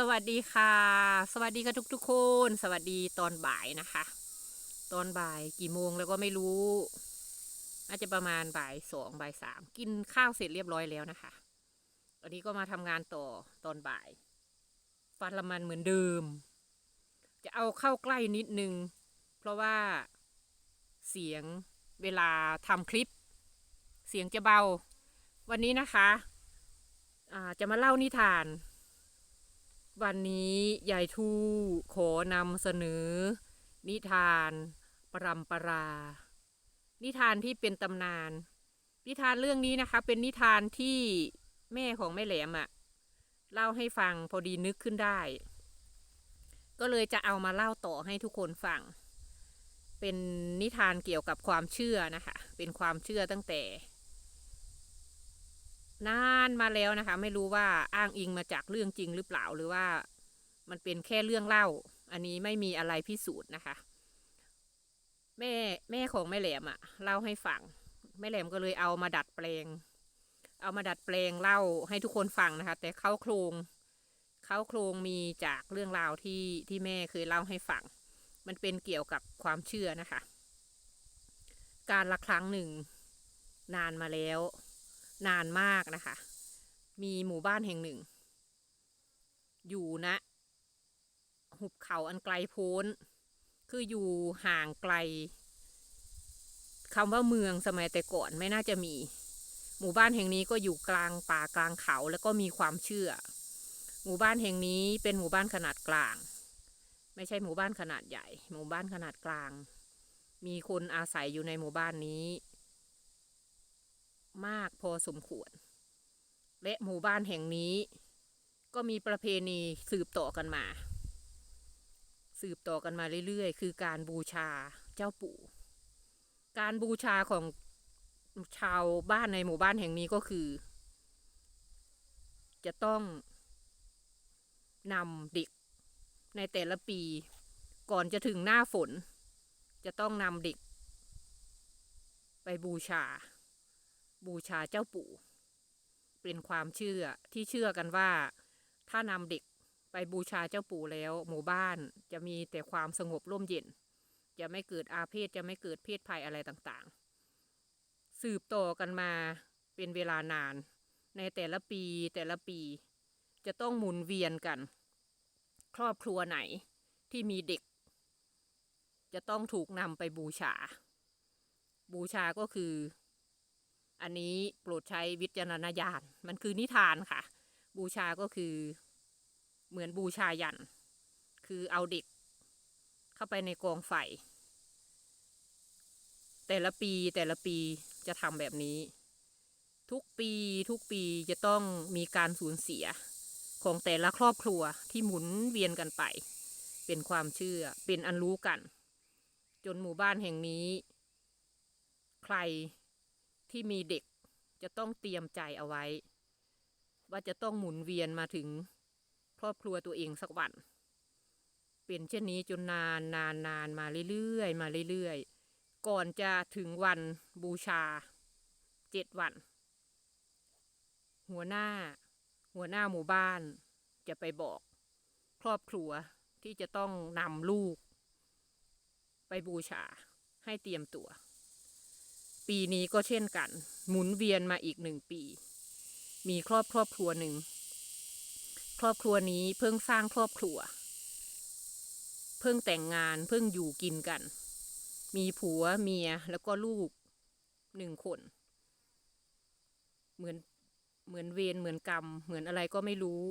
สวัสดีค่ะ สวัสดีค่ะทุกๆคน สวัสดีตอนบ่ายนะคะ ตอนบ่ายกี่โมงแล้วก็ไม่รู้น่าจะประมาณบ่ายสองบ่ายสามกินข้าวเสร็จเรียบร้อยแล้วนะคะวันนี้ก็มาทำงานต่อตอนบ่าย ฟันละมันเหมือนเดิม จะเอาเข้าใกล้นิดนึง เพราะว่าเสียงเวลาทำคลิป เสียงจะเบา วันนี้นะคะอ่าจะมาเล่านิทาน วันนี้ยายทูขอนำเสนอ นิทานปรำปรา นิทานที่เป็นตำนาน นิทานเรื่องนี้นะคะ เป็นนิทานที่แม่ของแม่แหลมอะ่ะเล่าให้ฟังพอดีนึกขึ้นได้ ก็เลยจะเอามาเล่าต่อให้ทุกคนฟัง เป็นนิทานเกี่ยวกับความเชื่อนะคะ เป็นความเชื่อตั้งแต่ นานมาแล้วนะคะ ไม่รู้ว่าอ้างอิงมาจากเรื่องจริงหรือเปล่าหรือว่ามันเป็นแค่เรื่องเล่า อันนี้ไม่มีอะไรพิสูจน์นะคะ แม่แม่ของแม่แหลมอะเล่าให้ฟังแม่แหลมก็เลยเอามาดัดแปลง เอามาดัดแปลงเล่าให้ทุกคนฟังนะคะ แต่เขาโครงเขาโครงมีจากเรื่องราวที่ที่แม่เคยเล่าให้ฟังมันเป็นเกี่ยวกับความเชื่อนะคะ การละครั้งหนึ่ง นานมาแล้ว นานมากนะคะ มีหมู่บ้านแห่งหนึ่ง อยู่นะ หุบเขาอันไกลโพ้น คืออยู่ห่างไกลคำว่าเมืองสมัยแต่ก่อนไม่น่าจะมี หมู่บ้านแห่งนี้ก็อยู่กลางป่ากลางเขาแล้วก็มีความเชื่อ หมู่บ้านแห่งนี้เป็นหมู่บ้านขนาดกลาง ไม่ใช่หมู่บ้านขนาดใหญ่ หมู่บ้านขนาดกลาง มีคนอาศัยอยู่ในหมู่บ้านนี้ มากพอสมควร และหมู่บ้านแห่งนี้ ก็มีประเพณีสืบต่อกันมา สืบต่อกันมาเรื่อยๆ คือการบูชาเจ้าปู่ การบูชาของชาวบ้านในหมู่บ้านแห่งนี้ก็คือ จะต้องนำเด็กในแต่ละปีก่อนจะถึงหน้าฝน จะต้องนำเด็ก ไปบูชา บูชาเจ้าปู่ เป็นความเชื่อที่เชื่อกันว่า ถ้านำเด็กไปบูชาเจ้าปู่แล้ว หมู่บ้านจะมีแต่ความสงบร่มเย็น จะไม่เกิดอาเพศจะไม่เกิดเพศภัยอะไรต่างๆ สืบต่อกันมาเป็นเวลานาน ในแต่ละปีแต่ละปี จะต้องหมุนเวียนกัน ครอบครัวไหนที่มีเด็ก จะต้องถูกนำไปบูชา บูชาก็คือ อันนี้โปรดใช้วิจารณญาณ มันคือนิทานค่ะ บูชาก็คือเหมือนบูชายัน คือเอาเด็กเข้าไปในกองไฟ แต่ละปีแต่ละปีจะทำแบบนี้ ทุกปีทุกปีจะต้องมีการสูญเสียของแต่ละครอบครัวที่หมุนเวียนกันไป เป็นความเชื่อเป็นอันรู้กัน จนหมู่บ้านแห่งนี้ ใคร ที่มีเด็กจะต้องเตรียมใจเอาไว้ ว่าจะต้องหมุนเวียนมาถึงครอบครัวตัวเองสักวันเป็นเช่นนี้จนนานนานนานมาเรื่อยๆมาเรื่อยๆ ก่อนจะถึงวันบูชาเจ็ดวัน หัวหน้า หัวหน้าหมู่บ้านจะไปบอกครอบครัวที่จะต้องนำลูก ไปบูชาให้เตรียมตัว ปีนี้ก็เช่นกัน หมุนเวียนมาอีกหนึ่งปี มีครอบครอบครัวหนึ่ง ครอบครัวนี้เพิ่งสร้างครอบครัว เพิ่งแต่งงานเพิ่งอยู่กินกัน มีผัวเมียแล้วก็ลูกหนึ่งคน เหมือนเหมือนเวรเหมือนกรรม เหมือนอะไรก็ไม่รู้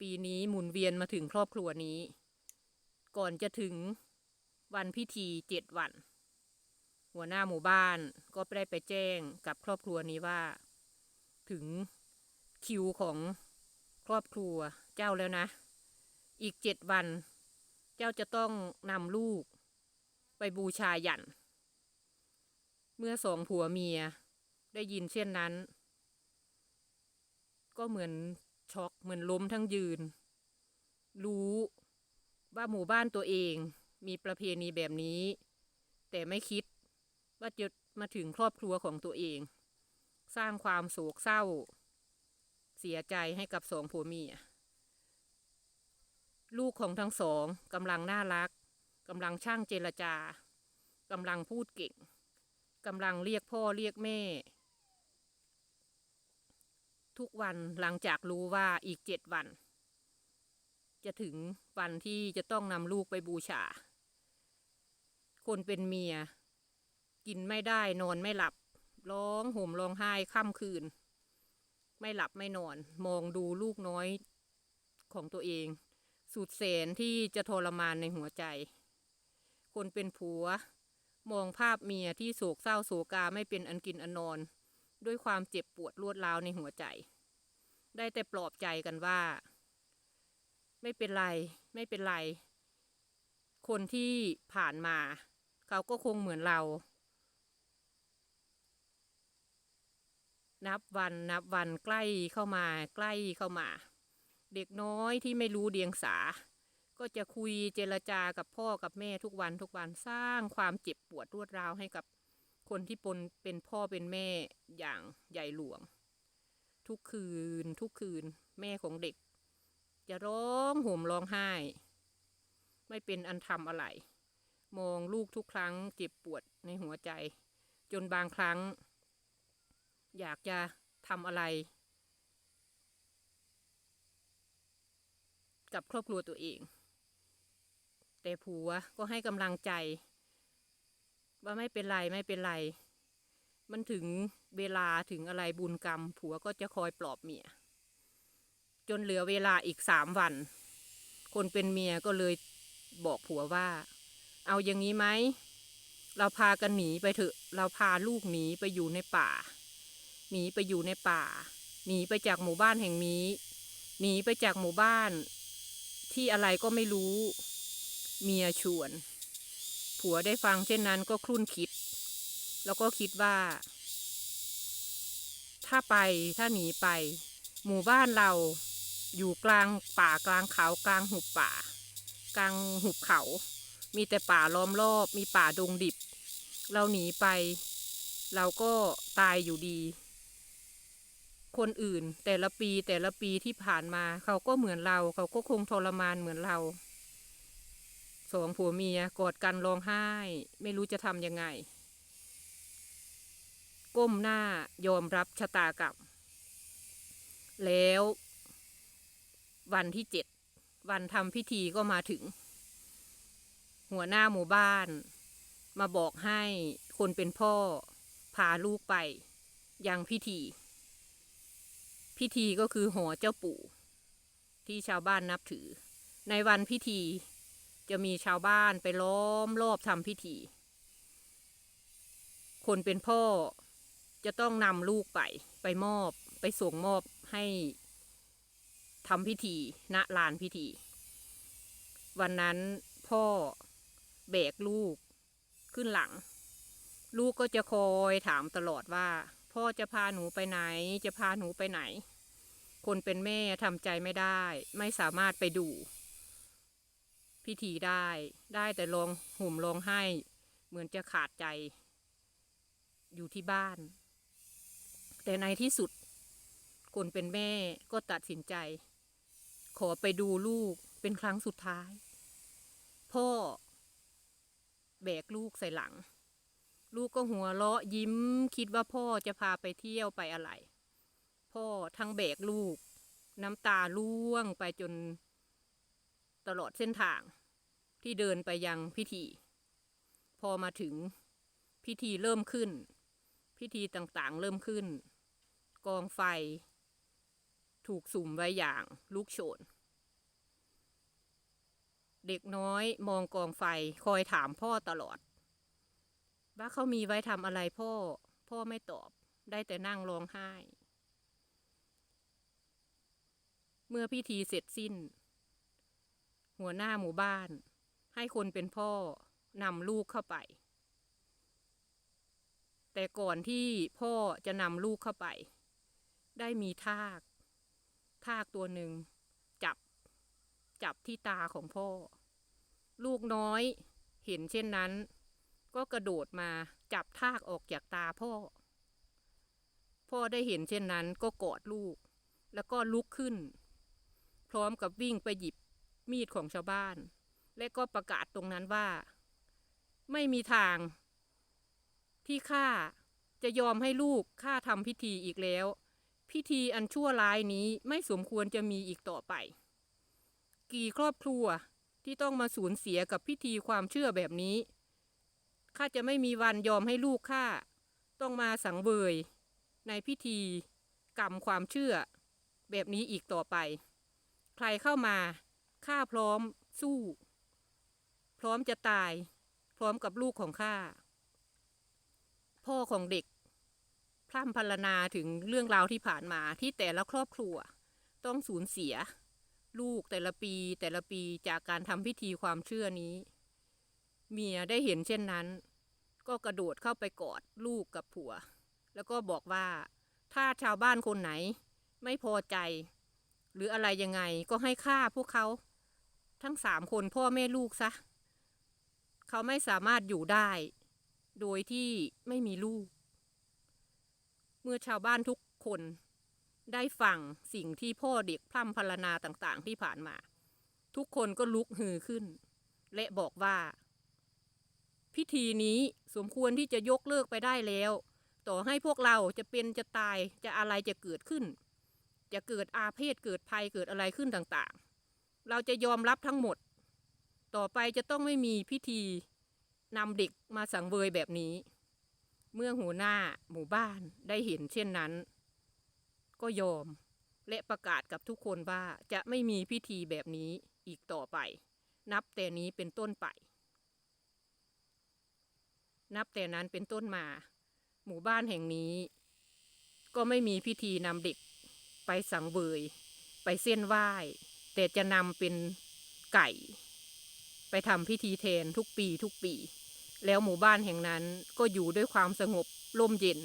ปีนี้หมุนเวียนมาถึงครอบครัวนี้ ก่อนจะถึงวันพิธีเจ็ดวัน หัวหน้าหมู่บ้านก็ได้ไปแจ้งกับครอบครัวนี้ว่า ถึงคิวของครอบครัวเจ้าแล้วนะ อีกเจ็ดวัน เจ้าจะต้องนำลูก ไปบูชายัน เมื่อสองผัวเมียได้ยินเช่นนั้น ก็เหมือนช็อกเหมือนล้มทั้งยืน รู้ว่าหมู่บ้านตัวเองมีประเพณีแบบนี้ แต่ไม่คิด ว่าจะมาถึงครอบครัวของตัวเอง สร้างความโศกเศร้า เสียใจให้กับสองผัวเมียลูกของทั้งสองกำลังน่ารักกำลังช่างเจรจากำลังพูดเก่งกำลังเรียกพ่อเรียกแม่ ทุกวันหลังจากรู้ว่าอีกเจ็ดวัน จะถึงวันที่จะต้องนำลูกไปบูชา คนเป็นเมีย กินไม่ได้นอนไม่หลับ ร้องห่มร้องไห้ค่ำคืน ไม่หลับไม่นอน มองดูลูกน้อยของตัวเอง สุดแสนที่จะทรมานในหัวใจ คนเป็นผัว มองภาพเมียที่โศกเศร้าโศกาไม่เป็นอันกินอันนอน ด้วยความเจ็บปวดรวดร้าวในหัวใจ ได้แต่ปลอบใจกันว่า ไม่เป็นไร ไม่เป็นไร คนที่ผ่านมา เขาก็คงเหมือนเรา นับวันนับวันใกล้เข้ามาใกล้เข้ามา เด็กน้อยที่ไม่รู้เดียงสา ก็จะคุยเจรจากับพ่อกับแม่ทุกวันทุกวันสร้างความเจ็บปวดรวดร้าวให้กับคนที่ปนเป็นพ่อเป็นแม่อย่างใหญ่หลวง ทุกคืนทุกคืนแม่ของเด็ก จะร้องห่มร้องไห้ ไม่เป็นอันทำอะไร มองลูกทุกครั้งเจ็บปวดในหัวใจ จนบางครั้ง อยากจะทำอะไร กับครอบครัวตัวเอง แต่ผัวก็ให้กำลังใจ ว่าไม่เป็นไรไม่เป็นไร มันถึงเวลาถึงอะไรบุญกรรม ผัวก็จะคอยปลอบเมีย จนเหลือเวลาอีกสามวัน คนเป็นเมียก็เลยบอกผัวว่า เอาอย่างนี้ไหมเราพากันหนีไปเถอะ เราพาลูกหนีไปอยู่ในป่า หนีไปอยู่ในป่า หนีไปจากหมู่บ้านแห่งนี้ หนีไปจากหมู่บ้านที่อะไรก็ไม่รู้ เมียชวน ผัวได้ฟังเช่นนั้นก็ครุ่นคิด แล้วก็คิดว่า ถ้าไปถ้าหนีไป หมู่บ้านเราอยู่กลางป่ากลางเขากลางหุบป่า กลางหุบเขา มีแต่ป่าล้อมรอบ มีป่าดงดิบ เราหนีไป เราก็ตายอยู่ดี คนอื่น แต่ละปีแต่ละปีที่ผ่านมา เขาก็เหมือนเรา เขาก็คงทรมานเหมือนเราสองผัวเมียกอดกันร้องไห้ ไม่รู้จะทำยังไง ก้มหน้ายอมรับชะตากรรมแล้ว วันที่เจ็ดวันทำพิธีก็มาถึง หัวหน้าหมู่บ้าน มาบอกให้คนเป็นพ่อ พาลูกไป ยังพิธี พิธีก็คือหอเจ้าปู่ ที่ชาวบ้านนับถือ ในวันพิธีจะมีชาวบ้านไปล้อมรอบทำพิธี คนเป็นพ่อจะต้องนำลูกไปไปมอบไปส่งมอบให้ทำพิธีณลานพิธี วันนั้นพ่อแบกลูกขึ้นหลัง ลูกก็จะคอยถามตลอดว่า พ่อจะพาหนูไปไหน จะพาหนูไปไหน คนเป็นแม่ทำใจไม่ได้ ไม่สามารถไปดู พิธีได้ ได้แต่ลองห่มร้องไห้ เหมือนจะขาดใจ อยู่ที่บ้าน แต่ในที่สุด คนเป็นแม่ก็ตัดสินใจ ขอไปดูลูกเป็นครั้งสุดท้าย พ่อ แบกลูกใส่หลัง ลูกก็หัวเราะยิ้ม คิดว่าพ่อจะพาไปเที่ยวไปอะไร พ่อทั้งแบกลูก น้ำตาล่วงไปจน ตลอดเส้นทาง ที่เดินไปยังพิธี พอมาถึงพิธีเริ่มขึ้น พิธีต่างๆ เริ่มขึ้น กองไฟ ถูกสุ่มไว้อย่างลูกโชน เด็กน้อยมองกองไฟคอยถามพ่อตลอด ว่าเขามีไว้ทำอะไรพ่อ พ่อไม่ตอบได้แต่นั่งร้องไห้ เมื่อพิธีเสร็จสิ้น หัวหน้าหมู่บ้าน ให้คนเป็นพ่อนำลูกเข้าไป แต่ก่อนที่พ่อจะนำลูกเข้าไป ได้มีทาก ทากตัวหนึ่ง จับ จับที่ตาของพ่อ ลูกน้อยเห็นเช่นนั้น ก็กระโดดมาจับทากออกจากตาพ่อ พ่อได้เห็นเช่นนั้นก็กอดลูก แล้วก็ลุกขึ้น พร้อมกับวิ่งไปหยิบมีดของชาวบ้าน และก็ประกาศตรงนั้นว่า ไม่มีทาง ที่ข้าจะยอมให้ลูกข้าทำพิธีอีกแล้ว พิธีอันชั่วร้ายนี้ไม่สมควรจะมีอีกต่อไป กี่ครอบครัวที่ต้องมาสูญเสียกับพิธีความเชื่อแบบนี้ ข้าจะไม่มีวันยอมให้ลูกข้าต้องมาสังเวย ในพิธีกรรมความเชื่อ แบบนี้อีกต่อไป ใครเข้ามาข้าพร้อมสู้ พร้อมจะตาย พร้อมกับลูกของข้าพ่อของเด็ก พร่ำพรรณนาถึงเรื่องราวที่ผ่านมาที่แต่ละครอบครัว ต้องสูญเสีย ลูกแต่ละปีแต่ละปีจากการทำพิธีความเชื่อนี้ เมียได้เห็นเช่นนั้น ก็กระโดดเข้าไปกอดลูกกับผัว แล้วก็บอกว่าถ้าชาวบ้านคนไหนไม่พอใจ หรืออะไรยังไงก็ให้ฆ่าพวกเขาทั้งสามคนพ่อแม่ลูกซะ เขาไม่สามารถอยู่ได้ โดยที่ไม่มีลูก เมื่อชาวบ้านทุกคนได้ฟังสิ่งที่พ่อเด็กพร่ำพรรณนาต่างๆ ที่ผ่านมา ทุกคนก็ลุกฮือขึ้น และบอกว่า พิธีนี้สมควรที่จะยกเลิกไปได้แล้ว ต่อให้พวกเราจะเป็นจะตายจะอะไรจะเกิดขึ้น จะเกิดอาเพศเกิดภัยเกิดอะไรขึ้นต่างๆ เราจะยอมรับทั้งหมด ต่อไปจะต้องไม่มีพิธีนำเด็กมาสังเวยแบบนี้ เมื่อหัวหน้าหมู่บ้านได้เห็นเช่นนั้น ก็ยอมและประกาศกับทุกคนว่าจะไม่มีพิธีแบบนี้อีกต่อไป นับแต่นี้เป็นต้นไป นับแต่นั้นเป็นต้นมา หมู่บ้านแห่งนี้ ก็ไม่มีพิธีนำเด็กไปสังเวยไปเส้นไหว้ แต่จะนำเป็นไก่ ไปทำพิธีแทนทุกปีทุกปี แล้วหมู่บ้านแห่งนั้นก็อยู่ด้วยความสงบร่มเย็น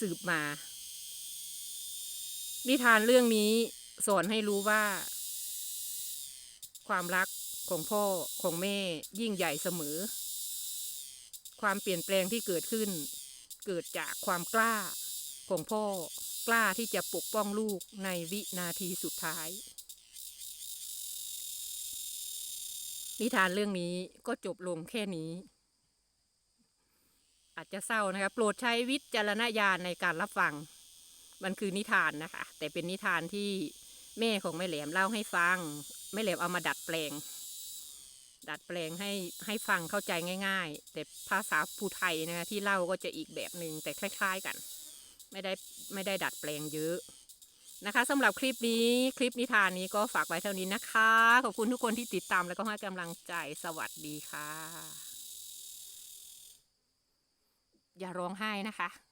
สืบมา นิทานเรื่องนี้สอนให้รู้ว่า ความรักของพ่อของแม่ยิ่งใหญ่เสมอ ความเปลี่ยนแปลงที่เกิดขึ้น เกิดจากความกล้าของพ่อกล้าที่จะปกป้องลูกในวินาทีสุดท้าย นิทานเรื่องนี้ก็จบลงแค่นี้ อาจจะเศร้านะคะโปรดใช้วิจารณญาณในการรับฟัง มันคือนิทานนะคะ แต่เป็นนิทานที่แม่ของแม่แหลมเล่าให้ฟัง แม่แหลมเอามาดัดแปลง ดัดแปลงให้ให้ฟังเข้าใจง่าย ๆ แต่ภาษาภูไทยนะคะที่เล่าก็จะอีกแบบหนึ่งแต่คล้าย ๆกัน ไม่ได้ไม่ได้ดัดแปลงเยอะนะคะสำหรับคลิปนี้คลิปนิทานนี้ก็ฝากไว้เท่านี้นะคะ ขอบคุณทุกคนที่ติดตามแล้วก็ให้กำลังใจสวัสดีค่ะ อย่าร้องไห้นะคะ